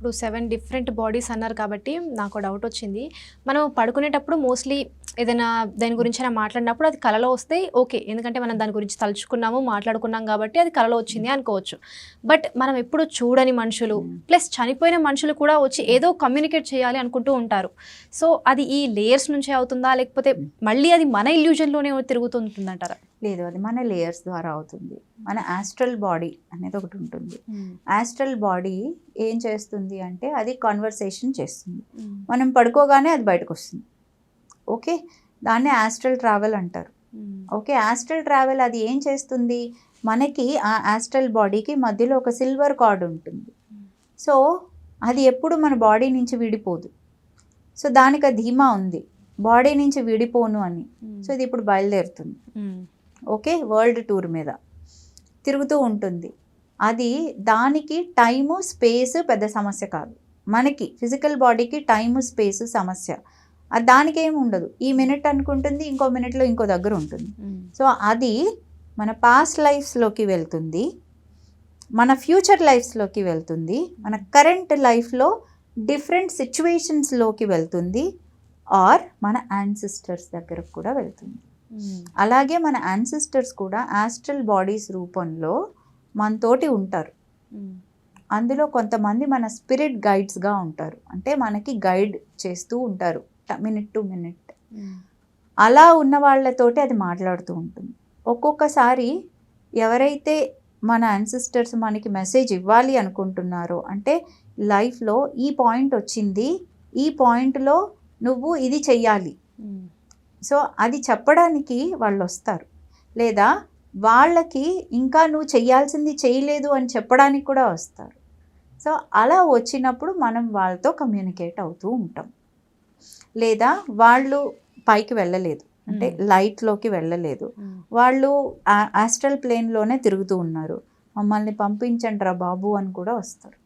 ఇప్పుడు seven different bodies అన్నారు కాబట్టి నాకు డౌట్ వచ్చింది. మనం పడుకునేటప్పుడు మోస్ట్లీ ఏదైనా దాని గురించి అయినా మాట్లాడినప్పుడు అది కలలో వస్తే ఓకే. ఎందుకంటే మనం దాని గురించి తలుచుకున్నాము మాట్లాడుకున్నాం కాబట్టి అది కలలో వచ్చింది అనుకోవచ్చు. బట్ మనం ఎప్పుడు చూడని మనుషులు ప్లస్ చనిపోయిన మనుషులు కూడా వచ్చి ఏదో కమ్యూనికేట్ చేయాలి అనుకుంటూ ఉంటారు. సో అది ఈ లేయర్స్ నుంచే అవుతుందా? లేకపోతే మళ్ళీ అది మన ఇల్యూజన్లోనే తిరుగుతుంటుందంటారా? లేదు అది మన లేయర్స్ ద్వారా అవుతుంది. మన ఆస్ట్రల్ బాడీ అనేది ఒకటి ఉంటుంది. ఆస్ట్రల్ బాడీ ఏం చేస్తుంది అంటే అది కాన్వర్సేషన్ చేస్తుంది. మనం పడుకోగానే అది బయటకు వస్తుంది ఓకే? దాన్ని ఆస్ట్రల్ ట్రావెల్ అంటారు. ఓకే? ఆస్ట్రల్ ట్రావెల్ అది ఏం చేస్తుంది? మనకి ఆ ఆస్ట్రల్ బాడీకి మధ్యలో ఒక సిల్వర్ కార్డ్ ఉంటుంది. సో అది ఎప్పుడు మన బాడీ నుంచి విడిపోదు. సో దానికి ఆ ధీమా ఉంది. బాడీ నుంచి విడిపోను అని. సో ఇది ఇప్పుడు బయలుదేరుతుంది. ఓకే వరల్డ్ టూర్ మీద తిరుగుతూ ఉంటుంది. అది దానికి టైము స్పేస్ పెద్ద సమస్య కాదు. మనకి ఫిజికల్ బాడీకి టైము స్పేస్ సమస్య. అది దానికి ఏమి ఉండదు. ఈ మినిట్ అనుకుంటుంది ఇంకో మినిట్లో ఇంకో దగ్గర ఉంటుంది. సో అది మన పాస్ట్ లైఫ్స్లోకి వెళ్తుంది. మన ఫ్యూచర్ లైఫ్స్లోకి వెళ్తుంది. మన కరెంట్ లైఫ్లో డిఫరెంట్ సిచ్యువేషన్స్లోకి వెళ్తుంది. ఆర్ మన యాన్సిస్టర్స్ దగ్గరకు కూడా వెళ్తుంది. అలాగే మన యాన్సిస్టర్స్ కూడా ఆస్ట్రల్ బాడీస్ రూపంలో మనతోటి ఉంటారు. అందులో కొంతమంది మన స్పిరిట్ గైడ్స్గా ఉంటారు. అంటే మనకి గైడ్ చేస్తూ ఉంటారు. మినిట్ టు మినిట్ అలా ఉన్న వాళ్ళతోటి అది మాట్లాడుతూ ఉంటుంది. ఒక్కొక్కసారి ఎవరైతే మన అన్సిస్టర్స్ మనకి మెసేజ్ ఇవ్వాలి అనుకుంటున్నారో అంటే లైఫ్లో ఈ పాయింట్ వచ్చింది ఈ పాయింట్లో నువ్వు ఇది చెయ్యాలి. సో అది చెప్పడానికి వాళ్ళు వస్తారు లేదా వాళ్ళకి ఇంకా నువ్వు చెయ్యాల్సింది చేయలేదు అని చెప్పడానికి కూడా వస్తారు. సో అలా వచ్చినప్పుడు మనం వాళ్ళతో కమ్యూనికేట్ అవుతూ ఉంటాం. లేదా వాళ్ళు పైకి వెళ్ళలేదు. అంటే లైట్లోకి వెళ్ళలేదు. వాళ్ళు ఆస్ట్రల్ ప్లేన్లోనే తిరుగుతూ ఉన్నారు. మమ్మల్ని పంపించండి రా బాబు అని కూడా వస్తారు.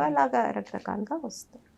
అలాగా రకరకాలుగా వస్తారు.